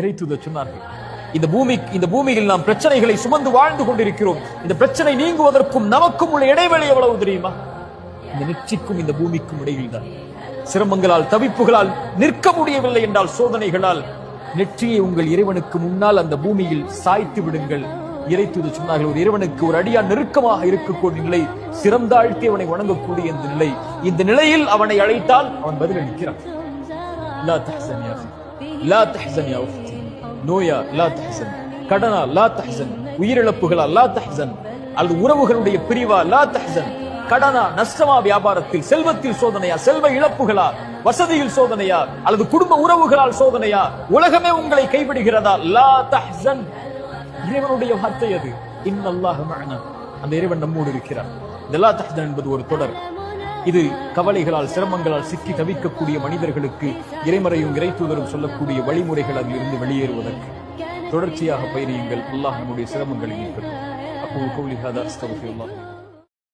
இறைத்துத சொன்னார்கள் இந்த பூமி இந்த பூமியில் நாம் பிரச்சனைகளை சுமந்து வாழ்ந்து கொண்டிருக்கிறோம். இந்த பிரச்சனை நீங்குவதற்கும் நமக்கும் உள்ள இடைவெளி எவ்வளவு தெரியுமா? இந்த நெற்றிக்கும் இந்த பூமிக்கும் இடையில் தான். சிரமங்களால் தவிப்புகளால் நிற்க முடியவில்லை என்றால் சோதனைகளால் நெற்றியை உங்கள் இறைவனுக்கு முன்னால் அந்த பூமியில் சாய்த்து விடுங்கள். இறைத்துது சொன்னார்கள் ஒரு இறைவனுக்கு ஒரு அடியா நெருக்கமாக இருக்கக்கூடிய நிலை சிறந்தாழ்த்தி அவனை வணங்கக்கூடிய இந்த நிலை. இந்த நிலையில் அவனை அழைத்தால் அவன் பதிலளிக்கிறான். லா தஹ்சன் யா அஹி. லா தஹ்சன் யா உஃப்தி. நோயா லா தஹ்சன் கடனா லா தஹ்சன் உயிரிழப்புகளா லா தஹ்சன் அல்லது உறவுகளுடைய பிரிவா லா தஹ்சன் கடனா நஷ்டமா வியாபாரத்தில் செல்வத்தில் சோதனையா செல்வ இழப்புகளா வசதியில் சோதனையா அல்லது குடும்ப உறவுகளால் சோதனையா உலகமே உங்களை கைவிடுகிறதா؟ லா தஹ்சன் இறைவனுடைய வார்த்தை அது. இன்னல்லாஹ மஅனா அந்த இறைவன் நம்மோடு இருக்கிறார். இந்த லா தஹ்சன் என்பது ஒரு தொடர். இது கவலைகளால் சிரமங்களால் சிக்கி தவிக்கக்கூடிய மனிதர்களுக்கு இறைமறையும் இறைத்தூதரும் சொல்லக்கூடிய வழிமுறைகள் அதிலிருந்து வெளியேறுவதற்கு. தொடர்ச்சியாக பயிரியுங்கள் அல்லாஹ் நம்முடைய சிரமங்களை நீக்கிறது அப்போ